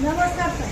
नमस्कार सर.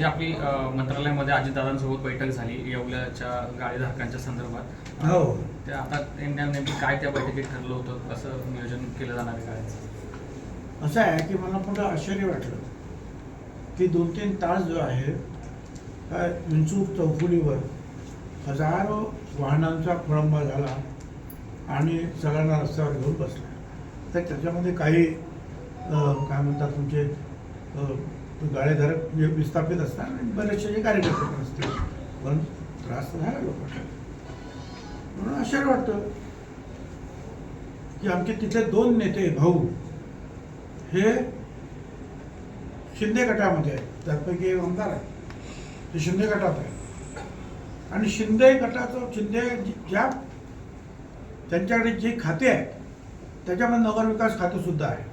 जी आपली मंत्रालयामध्ये अजितदादांसोबत बैठक झाली येवल्याच्या गाळेधारकांच्या संदर्भात. हो. ते आता त्यांनी नेमकी काय त्या बैठकीत ठरलं होतं? कसं नियोजन केलं जाणार आहे गाळ्याचं असं आहे की मला पुढं आश्चर्य वाटलं की दोन तीन तास जो आहे विंचूर चौफुलीवर हजारो वाहनांचा खोळंबा झाला आणि सगळ्यांना रस्त्यावर घेऊन बसला. तर त्याच्यामध्ये काही काय म्हणतात तुमचे गाळेधारक जे विस्थापित असतात आणि बरेचसे जे कार्यकर्ते पण असतील. पण त्रास तर झाला लोकांना. म्हणून आश्चर्य वाटतं की आमचे तिथले दोन नेते भाऊ हे शिंदे गटामध्ये आहेत. त्यापैकी एक आमदार आहे. ते शिंदे गटात आहे. आणि शिंदे गटाचं शिंदे जी- ज्या त्यांच्याकडे जे खाते आहेत त्याच्यामध्ये नगरविकास खातं सुद्धा आहे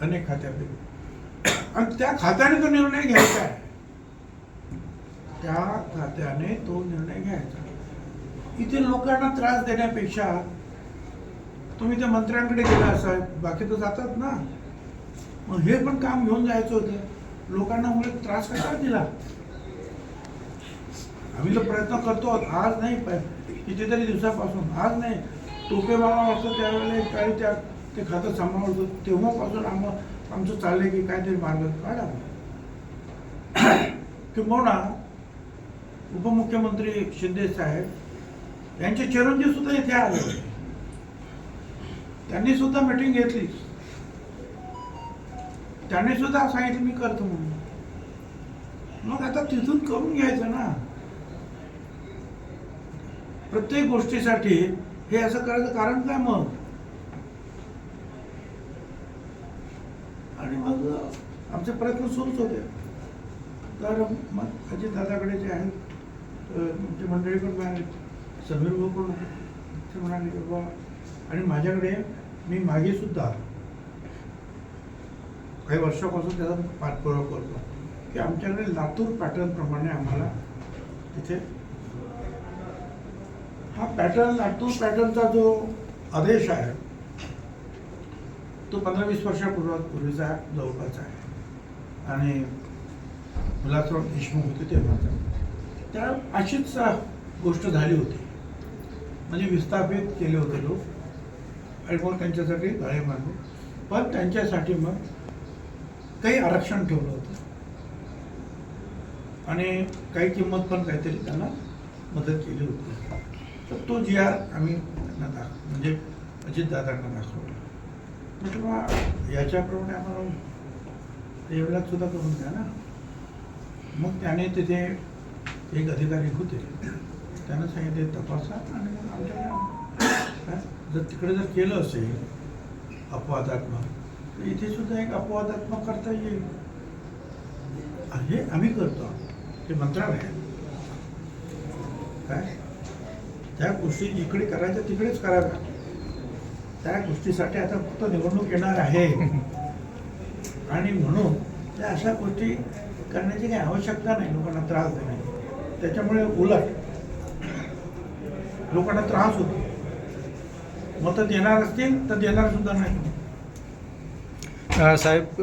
अनेक खात्यापैकी आणि त्या खात्याने तो निर्णय घ्यायचा आहे. त्या खात्याने तो निर्णय घ्यायचा. इथे लोकांना त्रास देण्यापेक्षा तुम्ही त्या मंत्र्यांकडे गेला असाल बाकी तर जातात ना. मग हे पण काम घेऊन जायचं होतं. लोकांना मुळे त्रास कसा दिला? आम्ही तर प्रयत्न करतो आज नाही प- कितीतरी दिवसापासून आज नाही. टोपे बाबा होतं त्यावेळेला काही त्या ते खातं सांभाळत. होतं तेव्हापासून आम आमचं चाललंय की काहीतरी मार्ग काढा. किंबहुना उपमुख्यमंत्री शिंदे साहेब यांचे चिरंजीव सुद्धा इथे आले. होते त्यांनी सुद्धा मीटिंग घेतली. त्यांनी सुद्धा सांगितलं मी करतो म्हणून. मग आता तिथून करून घ्यायचं ना. प्रत्येक गोष्टीसाठी हे असं करायचं कारण काय मग? माझं मग आमचे प्रयत्न सुरूच होते. तर मग दादाकडे जे आहेत अं, तुमची मंडळी पण आहेत समीर भाऊ पण ते म्हणाले की बाबा आणि माझ्याकडे मी मागे सुद्धा काही वर्षापासून त्याचा पाठपुरावा करतो. की आमच्याकडे लातूर पॅटर्नप्रमाणे आम्हाला तिथे हा पॅटर्न लातूर पॅटर्नचा जो आदेश आहे तो पंधरा वीस वर्षापूर्वी पूर्वीचा जवळपास आहे. आणि विलासराव देशमुख होते तेव्हाचा त्या अशीच गोष्ट झाली होती. म्हणजे विस्थापित केले होते लोक. आणि मग त्यांच्यासाठी गाळे मारलो पण त्यांच्यासाठी मग काही आरक्षण ठेवलं होतं. आणि काही किंमत पण काहीतरी त्यांना मदत केली होती. तर तो जी आर आम्ही त्यांना दाख म्हणजे अजितदादांना दाखवला. म्हटलं याच्याप्रमाणे आम्हाला एवढ्यात सुद्धा करून द्या ना. मग त्याने तिथे एक अधिकारी होते. त्यांना सांगितले तपासा आणि मग काय? जर तिकडे जर केलं असेल अपवादात्मक तर इथे सुद्धा एक अपवादात्मक करता येईल. हे आम्ही करतो. ते मंत्रालय काय? त्या गोष्टी जिकडे करायच्या तिकडेच कराव्या. त्या गोष्टीसाठी आता फक्त निवडणूक येणार आहे. आणि म्हणून त्या अशा गोष्टी करण्याची काही आवश्यकता नाही लोकांना त्रास देण्याची. त्याच्यामुळे उलट लोकांना त्रास होतो. मतं देणार असतील तर देणार सुद्धा नाही. साहेब